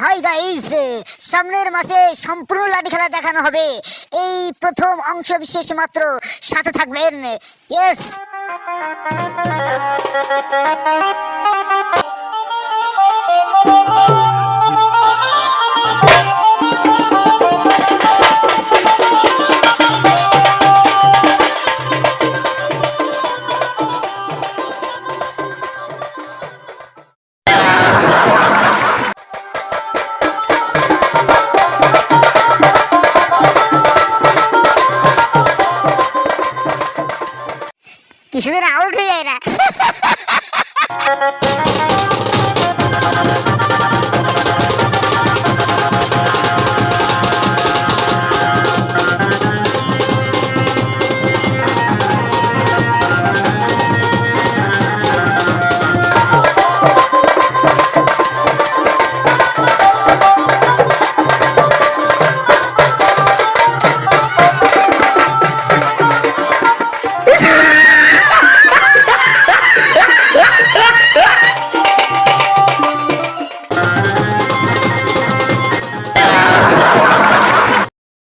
Hi guys সামনের মাসে সম্পূর্ণ লাঠি খেলা দেখানো হবে। এই প্রথম অংশ বিশেষ মাত্র সাথে থাকবেন। Yes Je vind nou uit hè